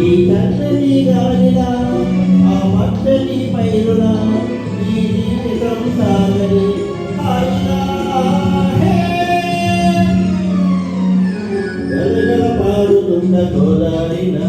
ఈ చల్లని గాలిలా ఆ పచ్చని పైరులా ఈ జీవితం సాగని గలగల పారుతున్న గోదారినా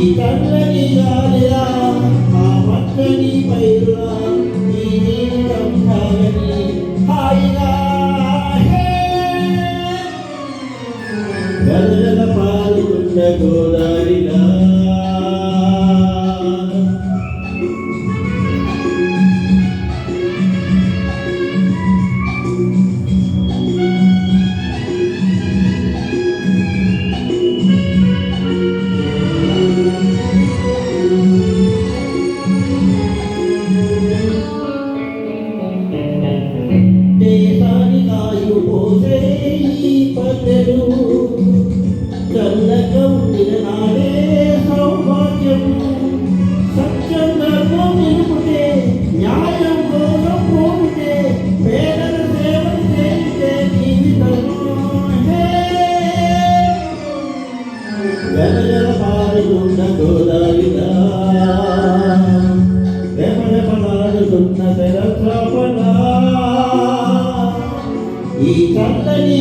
ఈ కళ్ళని గాలిరా ఆ పక్కని పైరురా ఈ జీవితం సాగని హాయిగా హే. గలగల పారుతున్న గోదారిలా దేశాని పోసే ఈ పల్లెలు. చల్లగా ఉండిన సౌభాగ్యం. సత్యం ధర్మం నిలుపుతే న్యాయం కోసం పోతే పేదల చేస్తే జీవితం ఈ కళ్ళని